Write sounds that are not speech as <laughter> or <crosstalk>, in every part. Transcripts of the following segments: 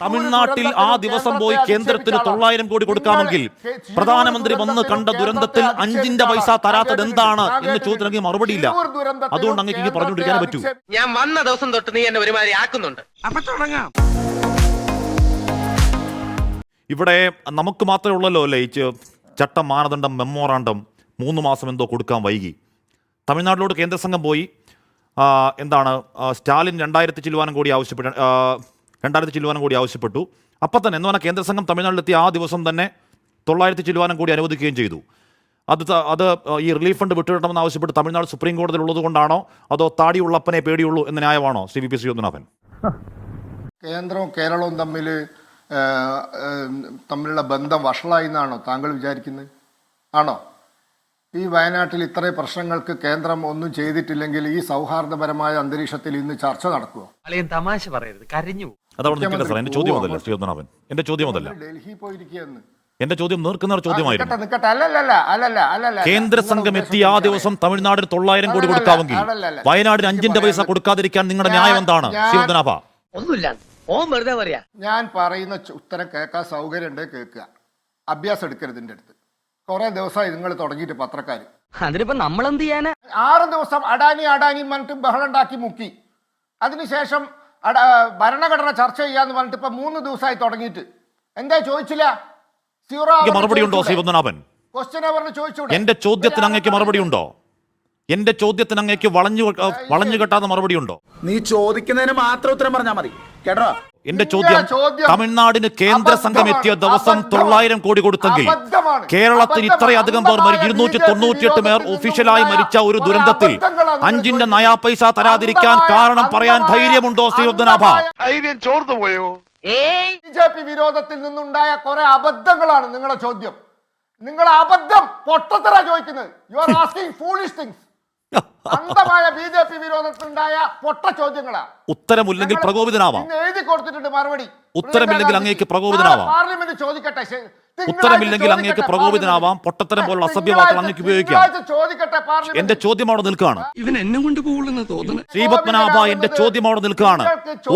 തമിഴ്നാട്ടിൽ ആ ദിവസം പോയി കേന്ദ്രത്തിന് തൊള്ളായിരം കോടി കൊടുക്കാമെങ്കിൽ പ്രധാനമന്ത്രി വന്ന് കണ്ട ദുരന്തത്തിൽ അഞ്ചിന്റെ പൈസ തരാത്തത് എന്താണ് എന്ന് ചോദ്യത്തിനെങ്കിൽ മറുപടിയില്ല അതുകൊണ്ട് അങ്ങേക്ക് ഇങ്ങനെ പറഞ്ഞുകൊണ്ടിരിക്കാൻ പറ്റൂ. ഞാൻ വന്ന ദിവസം തൊട്ട് നീ എന്നെ ഒരുമാതിരി ആക്കുന്നുണ്ട്. അപ്പൊ തുടങ്ങാം. ഇവിടെ നമുക്ക് മാത്രമേ ഉള്ളല്ലോ അല്ലേ? ഈ ചട്ടം മാനദണ്ഡം മെമ്മോറാണ്ടം മൂന്ന് മാസം എന്തോ കൊടുക്കാൻ വൈകി. തമിഴ്നാട്ടിലോട്ട് കേന്ദ്ര സംഘം പോയി എന്താണ്? സ്റ്റാലിൻ രണ്ടായിരത്തി ചില്ലുവാനം കോടി ആവശ്യപ്പെട്ടു രണ്ടായിരത്തി ചില്ലുവാനം കൂടി ആവശ്യപ്പെട്ടു. അപ്പം തന്നെ എന്ന് പറഞ്ഞാൽ കേന്ദ്ര സംഘം തമിഴ്നാട്ടിലെത്തിയ ആ ദിവസം തന്നെ തൊള്ളായിരത്തി ചില്ലുവാനം കൂടി അനുവദിക്കുകയും ചെയ്തു. അത് അത് ഈ റിലീഫ് ഫണ്ട് വിട്ടുകിട്ടണമെന്ന് ആവശ്യപ്പെട്ട് തമിഴ്നാട് സുപ്രീം കോടതിയിൽ ഉള്ളത് കൊണ്ടാണോ? അതോ താടിയുള്ളപ്പനെ പേടിയുള്ളൂ എന്ന ന്യായമാണോ സി വി പി ശ്രീനാഥൻ കേന്ദ്രവും കേരളവും തമ്മിൽ തമ്മിലുള്ള ബന്ധം വഷളായി എന്നാണോ താങ്കൾ വിചാരിക്കുന്നത്? ആണോ? ഈ വയനാട്ടിൽ ഇത്രയും പ്രശ്നങ്ങൾക്ക് കേന്ദ്രം ഒന്നും ചെയ്തിട്ടില്ലെങ്കിൽ ഈ സൗഹാർദ്ദപരമായ അന്തരീക്ഷത്തിൽ ഇന്ന് ചർച്ച നടക്കുമോ തമാശ പറയരുത്. കരഞ്ഞു അതവിടെ നിൽക്കില്ല സാർ എന്റെ ചോദ്യം അതല്ല ശ്രീനാഥൻ എന്റെ ചോദ്യം അതല്ല. ഡൽഹി പോയിരിക്കുകയെന്ന്. എന്റെ ചോദ്യം നീർക്കുന്ന ഒരു ചോദ്യമായിരുന്നു. കേന്ദ്ര സംഘം എത്തിയ ആ ദിവസം തമിഴ്നാടിന് തൊള്ളായിരം കോടി കൊടുക്കാമെങ്കിൽ. വയനാടിന് അഞ്ചിന്റെ പൈസ കൊടുക്കാതിരിക്കാൻ നിങ്ങളുടെ ന്യായം എന്താണ്? ഞാൻ- ശിവദനാഭ ഒന്നുമില്ല. ഓൻ വെറുതെ പറയാ. ഞാൻ പറയുന്ന ഉത്തരം കേൾക്കാൻ സൗകര്യം ഉണ്ട് കേൾക്കുക. അഭ്യാസം എടുക്കരുത് എന്റെ അടുത്ത്. കുറെ ദിവസമായി നിങ്ങൾ തുടങ്ങിയിട്ട് പത്രക്കാർ അതിനിപ്പോ നമ്മൾ എന്ത് ചെയ്യാനാ? ആറ് ദിവസം അഡാനി അഡാനി പറഞ്ഞിട്ട് ബഹളം ഉണ്ടാക്കി മുക്കി. അതിനുശേഷം ഭരണഘടന ചർച്ച ചെയ്യാന്ന് പറഞ്ഞിട്ട് ഇപ്പൊ മൂന്ന് ദിവസമായി തുടങ്ങിയിട്ട്. എന്താ ചോദിച്ചില്ല? സീറോ മറുപടി ഉണ്ടോ ശിവദനാഭൻ ക്വസ്റ്റ്യൻ അവറിന് ചോദിച്ചൂടെ? എന്റെ ചോദ്യത്തിന് അങ്ങേക്ക് മറുപടി ഉണ്ടോ? എന്റെ ചോദ്യത്തിന് അങ്ങേക്ക് വളഞ്ഞു വളഞ്ഞു കെട്ടാതെ മറുപടി ഉണ്ടോ? നീ ചോദിക്കുന്നതിന് മാത്രം ഉത്തരം പറഞ്ഞാ മതി. കേട്ടോ? എന്റെ ചോദ്യം തമിഴ്നാടിന് കേന്ദ്ര സംഘം എത്തിയ ദിവസം. തൊള്ളായിരം കോടി കൊടുത്തെങ്കിൽ. കേരളത്തിൽ ഇത്രയധികം പേർ മരി ഇരുന്നൂറ്റി തൊണ്ണൂറ്റിയെട്ട് പേർ ഒഫീഷ്യലായി മരിച്ച ഒരു ദുരന്തത്തിൽ അഞ്ചിന്റെ. നയാ പൈസ തരാതിരിക്കാൻ കാരണം പറയാൻ ധൈര്യമുണ്ടോ ധൈര്യമുണ്ടോ ധൈര്യം ചോർന്നു പോയോ? ബി ജെ പി വിരോധത്തിൽ നിന്നുണ്ടായ കുറെ അബദ്ധങ്ങളാണ് നിങ്ങളുടെ ചോദ്യം. നിങ്ങൾ അബദ്ധം പൊട്ടത്തര ചോദിക്കുന്നത്. You are asking foolish things അന്ധമായ ബി ജെ പി വിരോധത്തിലുണ്ടായ പൊട്ട ചോദ്യങ്ങളാ. ഉത്തരമില്ലെങ്കിൽ പ്രകോപിതനാവാം. എഴുതി കൊടുത്തിട്ടുണ്ട് മറുപടി. ഉത്തരമില്ലെങ്കിൽ അങ്ങേക്ക് പ്രകോപിതനാവാം. പാർലമെന്റ് ചോദിക്കട്ടെ ഉത്തരമില്ലെങ്കിൽ അങ്ങേക്ക് പ്രകോപിതനാവാം. പൊട്ടത്തരം പോലുള്ള അസഭ്യ വാക്കുകൾ അങ്ങേക്ക് ഉപയോഗിക്കാം. എന്റെ ചോദ്യം അവിടെ നിൽക്കുകയാണ്. ഇവൻ എന്നെ കൊണ്ട് പോകുള്ളെന്ന് തോന്നുന്നു ശ്രീപത്മനാഭ എന്റെ ചോദ്യം അവിടെ നിൽക്കുകയാണ്.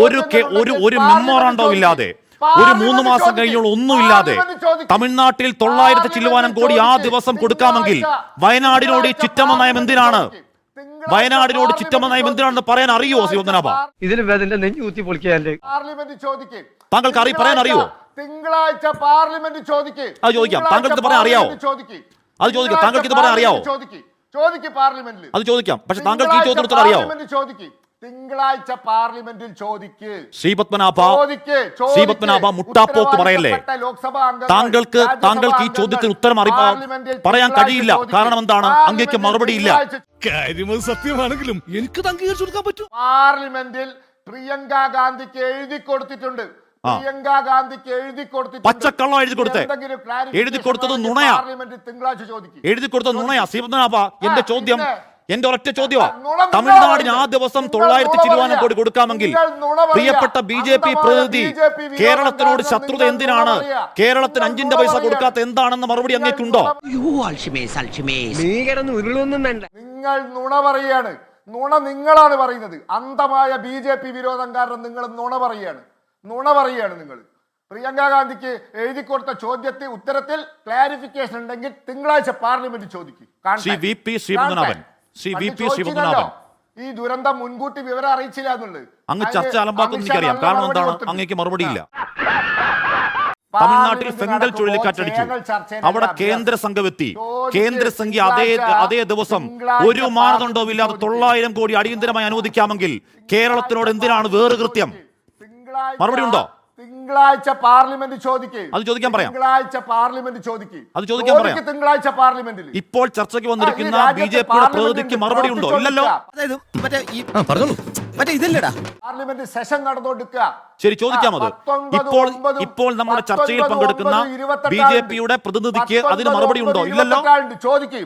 ഒരു ഒരു ഒരു മെമ്മോറാണ്ടോ ഇല്ലാതെ. ഒരു മൂന്ന് മാസം കഴിഞ്ഞുള്ള ഒന്നുമില്ലാതെ. തമിഴ്നാട്ടിൽ തൊള്ളായിരത്തി ചില്ലുവാനം കോടി ആ ദിവസം കൊടുക്കാമെങ്കിൽ വയനാടിനോട് ഈ ചിറ്റമ്മ നയം എന്തിനാണ്? വയനാടിനോട് ചിറ്റമ്മ നയം എന്തിനാണെന്ന് പറയാൻ അറിയോ ചോദിക്കേ. താങ്കൾക്ക് അറി- പറയാൻ അറിയോ? തിങ്കളാഴ്ച പാർലമെന്റ് ചോദിക്കും. അത് ചോദിക്കാം. താങ്കൾക്ക് ഇത് പറയാൻ അറിയാവോ? ചോദിക്കേ. അത് ചോദിക്കാം. താങ്കൾക്ക് ഇത് പറയാൻ അറിയാവോ? ചോദിക്കും. ചോദിക്കേ പാർലമെന്റിൽ അത് ചോദിക്കാം. പക്ഷെ താങ്കൾക്ക് ഈ ചോദ്യം ഉത്തരം അറിയാവോ? ചോദിക്കേ. തിങ്കളാഴ്ച പാർലമെന്റിൽ ചോദിക്ക്. ശ്രീപത്മനാഭ ചോദിക്ക് ചോദിക്കേ. ശ്രീപത്മനാഭ മുട്ടാപ്പോക്ക് പറയല്ലേ? താങ്കൾക്ക് താങ്കൾക്ക് ഈ ചോദ്യത്തിന് ഉത്തരം അറിയാൻ പറയാൻ കഴിയില്ല. കാരണം എന്താണ്? അങ്ങേക്ക് മറുപടി ഇല്ല. കാര്യം സത്യമാണെങ്കിലും എനിക്ക് അംഗീകരിച്ചു കൊടുക്കാൻ പറ്റും. പാർലമെന്റിൽ പ്രിയങ്ക ഗാന്ധിക്ക് എഴുതി കൊടുത്തിട്ടുണ്ട്. പ്രിയങ്ക ഗാന്ധിക്ക് എഴുതി കൊടുത്തിട്ടുണ്ട്. പച്ചക്കള്ളം എഴുതി കൊടുത്തേ. എഴുതി കൊടുത്തത് നുണയാ. പാർലമെന്റ് തിങ്കളാഴ്ച ചോദിക്കും. എഴുതി കൊടുത്ത നുണയാ. ശ്രീപത്മനാഭ എന്റെ ചോദ്യം? എന്റെ ഒരൊറ്റ ചോദ്യമാ. തമിഴ്നാടിന് ആ ദിവസം തൊള്ളായിരത്തി ചിരുവാനം കോടി കൊടുക്കാമെങ്കിൽ. പ്രിയപ്പെട്ട ബി ജെ പി പ്രതിനിധി കേരളത്തിനോട് ശത്രുത എന്തിനാണ്? കേരളത്തിന് അഞ്ചിന്റെ പൈസ. കൊടുക്കാത്ത എന്താണെന്ന് മറുപടി അങ്ങേക്കുണ്ടോ? നിങ്ങൾ നുണ പറയാണ്. നുണ നിങ്ങളാണ് പറയുന്നത്. അന്ധമായ ബി ജെ പി വിരോധം കാരണം നിങ്ങൾ നുണ പറയാണ്. നുണ പറയാണ് നിങ്ങൾ. പ്രിയങ്ക ഗാന്ധിക്ക് എഴുതി കൊടുത്ത ചോദ്യത്തിൽ ഉത്തരത്തിൽ ക്ലാരിഫിക്കേഷൻ ഉണ്ടെങ്കിൽ തിങ്കളാഴ്ച പാർലമെന്റ് ചോദിക്കും. Shri V P. ചോദിച്ചില്ലല്ലോ. ഈ ദുരന്തം മുൻകൂട്ടി വിവരം അറിയിച്ചില്ല എന്നുള്ളത് അങ്ങ് ചർച്ച അലമ്പാക്കുന്നു എനിക്കറിയാം കാരണം എന്താണ്. അങ്ങേക്ക് മറുപടിയില്ല തമിഴ്നാട്ടിൽ ഫെങ്കൽ ചുഴലിക്കാറ്റടിച്ചു അവിടെ കേന്ദ്ര സംഘം എത്തി കേന്ദ്ര സംഖ്യ അതേ അതേ ദിവസം ഒരു മാനദണ്ഡവും ഇല്ലാതെ. തൊള്ളായിരം കോടി അടിയന്തരമായി അനുവദിക്കാമെങ്കിൽ കേരളത്തിനോട് എന്തിനാണ് വേറെ കൃത്യം മറുപടി ഉണ്ടോ? തിങ്കളാഴ്ച പാർലമെന്റ് ചോദിക്കേ അത് ചോദിക്കാൻ പറയാം. തിങ്കളാഴ്ച പാർലമെന്റ് ചോദിക്കേ അത് ചോദിക്കാൻ പറയാം. തിങ്കളാഴ്ച പാർലമെന്റിൽ ഇപ്പോൾ ചർച്ചയ്ക്ക് വന്നിരിക്കുന്ന ബി ജെ പിയുടെ പ്രതിനിധിക്ക് മറുപടി ഉണ്ടോ? ഇല്ലല്ലോ. അതായത് മറ്റേ ഈ പറഞ്ഞോളൂ. മറ്റേ ഇതല്ലടാ. പാർലമെന്റ് സെഷൻ നടന്നുകൊടുക്കുക ശരി ചോദിക്കാം അത്. ഇപ്പോൾ ഇപ്പോൾ നമ്മുടെ ചർച്ചയിൽ പങ്കെടുക്കുന്ന ബിജെപിയുടെ ബി ജെ പിയുടെ പ്രതിനിധിക്ക് അതിന് മറുപടി ഉണ്ടോ? ഇല്ലല്ലോ. ചോദിക്കേ.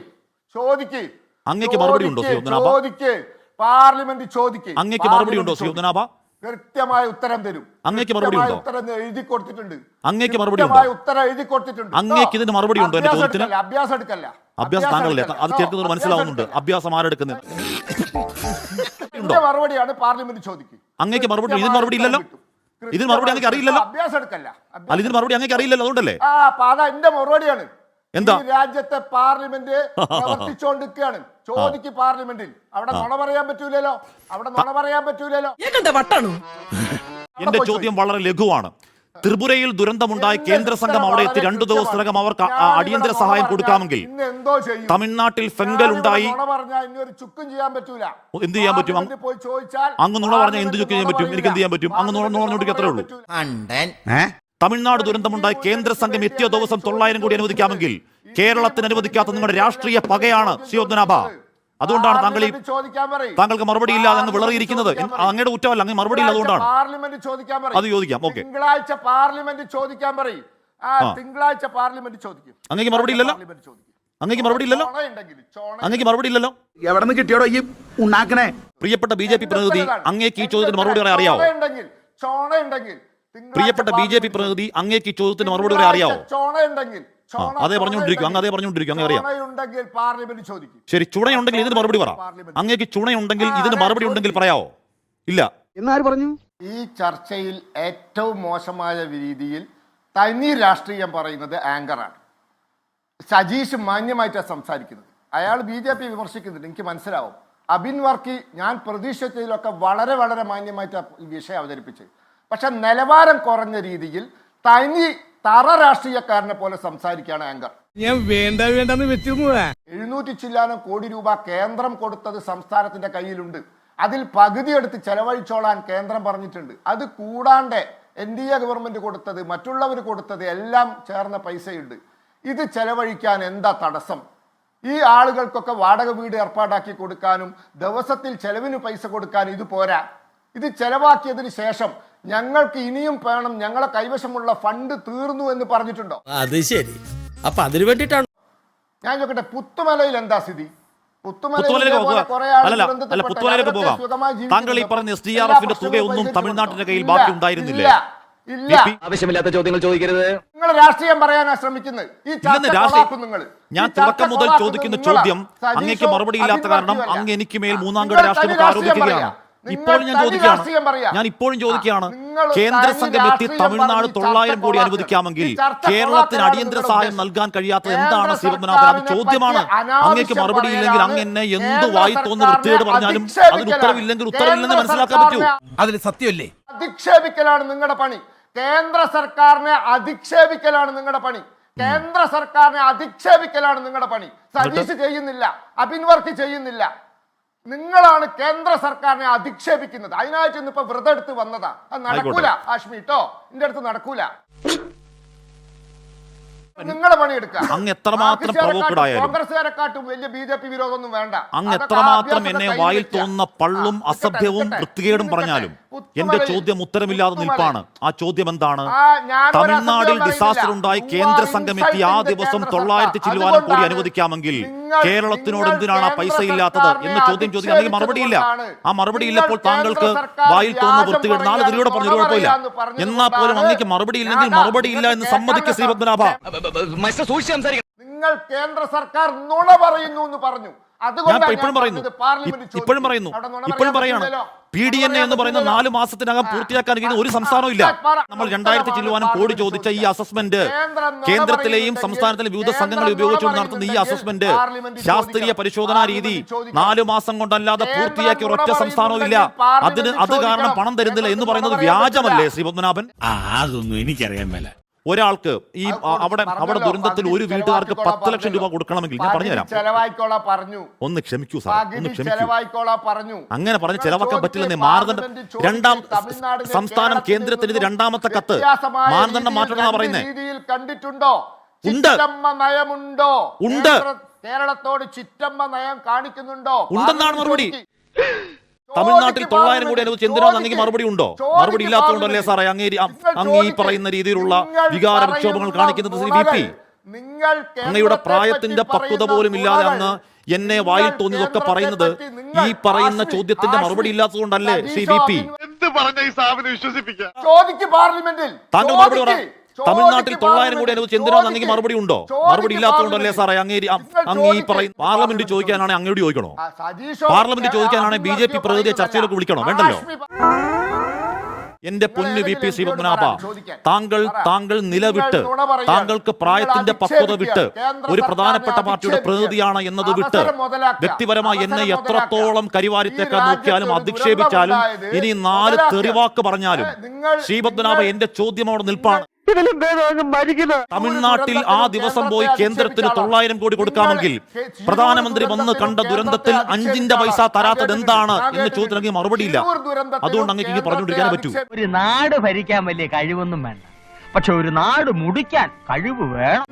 ചോദിക്കേ. അങ്ങേക്ക് മറുപടി ഉണ്ടോ, ചോദിക്ക്, ചോദിക്കേ. പാർലമെന്റ് ചോദിക്കേ. അങ്ങേക്ക് മറുപടി ഉണ്ടോ, ഉദ്ദനാഭ? കൃത്യമായ ഉത്തരം തരും. അങ്ങേക്ക് മറുപടി ഉണ്ടോ? ഉത്തരം എഴുതി കൊടുത്തിട്ടുണ്ട്. അങ്ങേക്ക് മറുപടി ഉണ്ടോ? ഉത്തരം എഴുതി കൊടുത്തിട്ടുണ്ട്. അങ്ങേക്ക് ഇതിന് മറുപടി ഉണ്ടോ എന്റെ ചോദ്യത്തിന്? അഭ്യാസം എടുക്കല്ല. അഭ്യാസം താങ്കളല്ലേ. അത് കേൾക്കുന്നത് ഓ, മനസ്സിലാവുന്നുണ്ട്. അഭ്യാസം ആരെടുക്കുന്നത് മറുപടിയാണ് പാർലമെന്റ് ചോദിക്കുക അങ്ങേക്ക് മറുപടി ഇതിന് മറുപടി ഇല്ലല്ലോ? ഇതിന് മറുപടി അങ്ങേക്ക് അറിയില്ലല്ലോ? അഭ്യാസം എടുക്കല്ല. അല്ല ഇതിന് മറുപടി അങ്ങേക്ക് അറിയില്ലല്ലോ അതുകൊണ്ടല്ലേ? ആ അപ്പൊ അതാ എന്റെ മറുപടിയാണ്. എന്താ? ഈ രാജ്യത്തെ പാർലമെന്റ് <laughs> പ്രവർത്തിച്ചോണ്ടിരിക്കുകയാണ്. ചോദിക്ക് പാർലമെന്റിൽ. അവിടെ നുണ പറയാൻ പറ്റൂലല്ലോ. അവിടെ നുണ പറയാൻ പറ്റൂലല്ലോ. എന്റെ ചോദ്യം വളരെ ലഘുവാണ്. ത്രിപുരയിൽ ദുരന്തമുണ്ടായി കേന്ദ്ര സംഘം അവിടെ എത്തി. രണ്ടു ദിവസത്തിനകം അവർക്ക് അടിയന്തര സഹായം കൊടുക്കാമെങ്കിൽ തമിഴ്നാട്ടിൽ ഫെങ്കൽ ഉണ്ടായി. ഇനി ഒരു ചുക്കും ചെയ്യാൻ പറ്റൂല. എന്ത് ചെയ്യാൻ പറ്റും? അങ്ങ് പോയി ചോദിച്ചാൽ അങ്ങ് നുണ പറഞ്ഞാൽ എന്ത് ചുക്ക് ചെയ്യാൻ പറ്റും? എനിക്ക് എന്ത് ചെയ്യാൻ പറ്റും? അങ്ങ് നുണ നുണ പറഞ്ഞോണ്ടിരിക്കുക അത്രേ ഉള്ളൂ. തമിഴ്നാട് ദുരന്തമുണ്ടായി കേന്ദ്ര സംഘം എത്തിയ ദിവസം തൊള്ളായിരം കോടി അനുവദിക്കാമെങ്കിൽ കേരളത്തിന് അനുവദിക്കാത്ത നിങ്ങളുടെ രാഷ്ട്രീയ പകയാണ് സിയോദ്നാഭ അതുകൊണ്ടാണ് താങ്കൾ ഈ ചോദിക്കാൻ പറയും താങ്കൾക്ക് മറുപടി ഇല്ലാതെ അങ്ങ് വിളറിയിരിക്കുന്നത്. അങ്ങയുടെ കുറ്റമല്ല അങ്ങ് മറുപടി ഇല്ല അതുകൊണ്ടാണ്. പാർലമെന്റ് ചോദിക്കാൻ പറയും. അത് ചോദിക്കാം, ഓക്കെ. തിങ്കളാഴ്ച പാർലമെന്റ് ചോദിക്കാൻ പറയും. തിങ്കളാഴ്ച പാർലമെന്റ് ചോദിക്കും. അങ്ങേക്ക് മറുപടി ഇല്ലല്ലോ? അങ്ങേക്ക് മറുപടി ഇല്ലല്ലോ? ചോണയുണ്ടെങ്കിൽ, ചോണ- അങ്ങേക്ക് മറുപടി ഇല്ലല്ലോ? എവിടെ നിന്ന് കിട്ടിയോടോ ഈ ഉണ്ടാക്കണേ പ്രിയപ്പെട്ട ബി ജെ പി പ്രതിനിധി അങ്ങേക്ക് ഈ ചോദ്യത്തിന് മറുപടി പറയാൻ അറിയാവോ? ചോണയുണ്ടെങ്കിൽ, ചോണയുണ്ടെങ്കിൽ, തിങ്കളാഴ്ച പ്രിയപ്പെട്ട ബി ജെ പി പ്രതിനിധി അങ്ങേക്ക് ചോദ്യത്തിന് മറുപടി വരെ അറിയാവോ? അതേ പറഞ്ഞുകൊണ്ടിരിക്കും അങ്ങ് അതേ പറഞ്ഞുകൊണ്ടിരിക്കും അങ്ങ് അറിയാം ചോണയുണ്ടെങ്കിൽ പാർലമെന്റ് ചോദിക്കും. ശരി ചുണയുണ്ടെങ്കിൽ ഇതിന് മറുപടി പറ. അങ്ങേക്ക് ചുണയുണ്ടെങ്കിൽ ഇതിന് മറുപടി ഉണ്ടെങ്കിൽ പറയാവോ? ഇല്ല. എന്നാര് പറഞ്ഞു? ഈ ചർച്ചയിൽ ഏറ്റവും മോശമായ രീതിയിൽ തനി രാഷ്ട്രീയം പറയുന്നത് ആങ്കറാണ്. സജീഷ് മാന്യമായിട്ടാണ് സംസാരിക്കുന്നത്. അയാൾ ബി ജെ പി വിമർശിക്കുന്നുണ്ട് എനിക്ക് മനസ്സിലാവും. അബിൻ വർക്കി ഞാൻ പ്രതീക്ഷിച്ചതിലൊക്കെ വളരെ വളരെ മാന്യമായിട്ടാണ് ഈ വിഷയം അവതരിപ്പിച്ചത്. പക്ഷെ നിലവാരം കുറഞ്ഞ രീതിയിൽ തനി തറ രാഷ്ട്രീയക്കാരനെ പോലെ സംസാരിക്കുകയാണ് ആങ്കർ. ഞാൻ വേണ്ട വേണ്ടെന്ന് എഴുന്നൂറ്റി ചില്ലാനം കോടി രൂപ കേന്ദ്രം കൊടുത്തത് സംസ്ഥാനത്തിന്റെ കയ്യിലുണ്ട്. അതിൽ പകുതി എടുത്ത് ചെലവഴിച്ചോളാൻ കേന്ദ്രം പറഞ്ഞിട്ടുണ്ട്. അത് കൂടാണ്ട് എൻ ഡി എ ഗവൺമെന്റ് കൊടുത്തത് മറ്റുള്ളവർ കൊടുത്തത് എല്ലാം ചേർന്ന പൈസയുണ്ട്. ഇത് ചെലവഴിക്കാൻ എന്താ തടസ്സം? ഈ ആളുകൾക്കൊക്കെ വാടക വീട് ഏർപ്പാടാക്കി കൊടുക്കാനും ദിവസത്തിൽ ചെലവിന് പൈസ കൊടുക്കാനും ഇത് പോരാ. ഇത് ചെലവാക്കിയതിന് ശേഷം ഞങ്ങൾക്ക് ഇനിയും വേണം ഞങ്ങളെ കൈവശമുള്ള ഫണ്ട് തീർന്നു എന്ന് പറഞ്ഞിട്ടുണ്ടോ? അത് ശരി. അപ്പൊ അതിനു വേണ്ടിട്ടാണ് ഞാൻ ചോദിക്കട്ടെ പുത്തുമലയിൽ എന്താ സ്ഥിതി? പുത്തുമലയിലേക്ക് പോകാം. താങ്കൾ ഈ പറഞ്ഞ എസ് ഡി ആർ എഫിന്റെ തുകയൊന്നും. തമിഴ്നാട്ടിന്റെ കയ്യിൽ ബാക്കി ഉണ്ടായിരുന്നില്ല? ഇല്ല, ആവശ്യമില്ലാത്ത ചോദ്യങ്ങൾ ചോദിക്കരുത്. നിങ്ങൾ രാഷ്ട്രീയം പറയാനാ ശ്രമിക്കുന്നത്. ഈ നിങ്ങൾ. ഞാൻ തുടക്കം മുതൽ ചോദിക്കുന്ന ചോദ്യം അങ്ങേക്ക് മറുപടി ഇല്ലാത്ത കാരണം. അങ്ങ് എനിക്ക് മേൽ മൂന്നാം രാഷ്ട്രീയമൊക്കെ രാഷ്ട്രീയം ആരോപിക്കുകയാണ്. ഇപ്പോൾ ഞാൻ ചോദിക്കുകയാണ്. ഞാൻ ഇപ്പോഴും ചോദിക്കുകയാണ്. കേന്ദ്ര സംഘം എത്തി തമിഴ്നാട് തൊള്ളായിരം കോടി അനുവദിക്കാമെങ്കിൽ കേരളത്തിന് അടിയന്തര സഹായം നൽകാൻ കഴിയാത്തത് എന്താണ് ശ്രീപത്മനാഭൻ അത് ചോദ്യമാണ്. അങ്ങേക്ക് മറുപടി ഇല്ലെങ്കിൽ അങ്ങ് എന്നെ എന്ത് വായി തോന്നുന്ന വൃത്തിയോട് പറഞ്ഞാലും അതിന്. ഉത്തരവില്ലെങ്കിൽ ഉത്തരവില്ലെന്ന് മനസ്സിലാക്കാൻ പറ്റൂ. അതിൽ സത്യമല്ലേ? അധിക്ഷേപിക്കലാണ് നിങ്ങളുടെ പണി. കേന്ദ്ര സർക്കാരിനെ അധിക്ഷേപിക്കലാണ് നിങ്ങളുടെ പണി. കേന്ദ്ര സർക്കാരിനെ അധിക്ഷേപിക്കലാണ് നിങ്ങളുടെ പണി. സതീഷ് ചെയ്യുന്നില്ല. അബിൻവർക്ക് ചെയ്യുന്നില്ല. നിങ്ങളാണ് കേന്ദ്ര സർക്കാരിനെ അധിക്ഷേപിക്കുന്നത്. അതിനായിട്ട് ഇന്നിപ്പോ വ്രതം എടുത്ത് വന്നതാ. അത് നടക്കൂല ആഷ്മി കേട്ടോ എന്റെ അടുത്ത് നടക്കൂല. നിങ്ങളെ പണിയെടുക്കുക അങ്ങ് എത്രമാത്രം കോൺഗ്രസ്സുകാരെക്കാട്ടും വലിയ ബി ജെ പി വിരോധമൊന്നും വേണ്ട. അങ്ങ് എത്ര എത്രമാത്രം എന്നെ വായിൽ തോന്നുന്ന പള്ളും അസഭ്യവും വൃത്തികേടും പറഞ്ഞാലും എന്റെ ചോദ്യം ഉത്തരമില്ലാതെ നിൽപ്പാണ്. ആ ചോദ്യം എന്താണ്? തമിഴ്നാടിൽ ഡിസാസ്റ്റർ ഉണ്ടായി കേന്ദ്ര സംഘം എത്തി. ആ ദിവസം തൊള്ളായിരത്തി ചില്ലുവാനും കൂടി അനുവദിക്കാമെങ്കിൽ കേരളത്തിനോട് എന്തിനാണ് ആ പൈസ ഇല്ലാത്തത് എന്ന് ചോദ്യം ചോദിക്കാൻ അല്ലെങ്കിൽ മറുപടിയില്ല ആ മറുപടി ഇല്ലപ്പോൾ താങ്കൾക്ക് വായിൽ തോന്നുന്ന വൃത്തികേട് നാല് പറയാൻ തിരിയോടെ പറഞ്ഞു കുഴപ്പമില്ല. എന്നാ എന്നാൽ പോലും അങ്ങേക്ക് മറുപടി ഇല്ലെങ്കിൽ മറുപടി ഇല്ല എന്ന് സമ്മതിക്ക സമ്മതിക്കുക ശ്രീപത്മനാഭ. നിങ്ങൾ കേന്ദ്ര സർക്കാർ നുണ പറയുന്നു എന്ന് പറഞ്ഞു. ഞാൻ ഇപ്പോഴും പറയുന്നു. ഇപ്പോഴും പറയുന്നു. ഇപ്പോഴും പറയാണ്. പി ഡി എൻ എ എന്ന് പറയുന്ന നാല് മാസത്തിനകം പൂർത്തിയാക്കാൻ കഴിയുന്ന ഒരു സംസ്ഥാനവും ഇല്ല. നമ്മൾ രണ്ടായിരത്തി ചില്ലുവാനും കോടി ചോദിച്ച ഈ അസസ്മെന്റ് കേന്ദ്രത്തിലെയും സംസ്ഥാനത്തിലെ വിവിധ സംഘങ്ങൾ സംഘങ്ങളെ ഉപയോഗിച്ചുകൊണ്ട് നടത്തുന്ന ഈ അസസ്മെന്റ് ശാസ്ത്രീയ പരിശോധനാ രീതി നാലു മാസം കൊണ്ടല്ലാതെ പൂർത്തിയാക്കിയ ഒരൊറ്റ സംസ്ഥാനവും ഇല്ല. അതിന് അത് കാരണം പണം തരുന്നില്ല എന്ന് പറയുന്നത് വ്യാജമല്ലേ ശ്രീപത്മനാഭൻ? ശ്രീ പത്മനാഭൻ ആ അതൊന്നും എനിക്കറിയാൻ മേല. ഒരാൾക്ക് ഈ അവിടെ അവിടെ ദുരന്തത്തിൽ ഒരു വീട്ടുകാർക്ക് പത്ത് ലക്ഷം രൂപ കൊടുക്കണമെങ്കിൽ ഞാൻ പറഞ്ഞു പറഞ്ഞുതരാം ചെലവായിക്കോളാം പറഞ്ഞു. ഒന്ന് ക്ഷമിക്കൂ സാർ ഒന്ന് ചെലവായിക്കോളാ പറഞ്ഞു. അങ്ങനെ പറഞ്ഞ് ചെലവാക്കാൻ പറ്റില്ലെന്ന് മാനദണ്ഡം രണ്ടാം സംസ്ഥാനം കേന്ദ്രത്തിന് ഇത് രണ്ടാമത്തെ കത്ത്. മാനദണ്ഡം മാറ്റണമെന്നാ പറയുന്നത് രീതിയിൽ കണ്ടിട്ടുണ്ടോ? ഉണ്ട്. നയമുണ്ടോ? ഉണ്ട്. കേരളത്തോട് ചിറ്റമ്മ നയം കാണിക്കുന്നുണ്ടോ? ഉണ്ടെന്നാണ് മറുപടി. തമിഴ്നാട്ടിൽ തൊള്ളായിരം കോടി അനുവദിച്ച് എന്തിനാ നന്ദിക്ക് മറുപടി ഉണ്ടോ? മറുപടി ഇല്ലാത്തതുകൊണ്ടല്ലേ. സാറേ അങ്ങേ അങ്ങ് ഈ പറയുന്ന രീതിയിലുള്ള വികാര വിക്ഷോഭങ്ങൾ കാണിക്കുന്നത് ശ്രീ ബി പി. നിങ്ങൾ അങ്ങയുടെ പ്രായത്തിന്റെ പക്വത പോലും ഇല്ലാതെ അന്ന് എന്നെ വായിൽ തോന്നിയതൊക്കെ പറയുന്നത് ഈ പറയുന്ന ചോദ്യത്തിന്റെ മറുപടി ഇല്ലാത്തതുകൊണ്ടല്ലേ ശ്രീ ബി പി? താങ്കൾ. മറുപടി പറ ചോദിക്ക്. തമിഴ്നാട്ടിൽ തൊള്ളായിരം. കോടി അനുവദിച്ച് എന്തിനാന്ന് അങ്ങനെ മറുപടി ഉണ്ടോ മറുപടി ഇല്ലാത്തതുകൊണ്ടല്ലേ. സാറേ അങ്ങേ അങ്ങ് ഈ. പറയും പാർലമെന്റ് ചോദിക്കാനാണെങ്കിൽ അങ്ങോട്ട് ചോദിക്കണോ പാർലമെന്റ് ചോദിക്കാനാണെങ്കിൽ ബി ജെ പി പ്രതിനിധിയെ ചർച്ചയിലേക്ക് വിളിക്കണോ വേണ്ടല്ലോ എന്റെ പൊന്നു വി പി ശ്രീപത്മനാഭ. താങ്കൾ താങ്കൾ നിലവിട്ട് താങ്കൾക്ക് പ്രായത്തിന്റെ പക്വത വിട്ട് ഒരു പ്രധാനപ്പെട്ട പാർട്ടിയുടെ. പ്രതിനിധിയാണ് എന്നത് വിട്ട് വ്യക്തിപരമായി എന്നെ എത്രത്തോളം കരിവാരിത്തേക്കാൻ നോക്കിയാലും അധിക്ഷേപിച്ചാലും ഇനി നാല് തെറിവാക്ക് പറഞ്ഞാലും ശ്രീപത്മനാഭ എന്റെ ചോദ്യം അവിടെ നിൽപ്പാണ് തമിഴ്നാട്ടിൽ ആ ദിവസം പോയി കേന്ദ്രത്തിന് തൊള്ളായിരം കോടി കൊടുക്കാമെങ്കിൽ പ്രധാനമന്ത്രി വന്ന് കണ്ട ദുരന്തത്തിൽ അഞ്ചിന്റെ പൈസ തരാത്തത് എന്താണ് എന്ന് ചോദ്യത്തിനെങ്കിൽ മറുപടിയില്ല. അതുകൊണ്ട് അങ്ങനെ ഇങ്ങനെ പറഞ്ഞുകൊണ്ടിരിക്കാൻ പറ്റൂ. ഒരു നാട് ഭരിക്കാൻ വലിയ കഴിവൊന്നും വേണ്ട. പക്ഷെ ഒരു നാട് മുടിക്കാൻ കഴിവ് വേണം.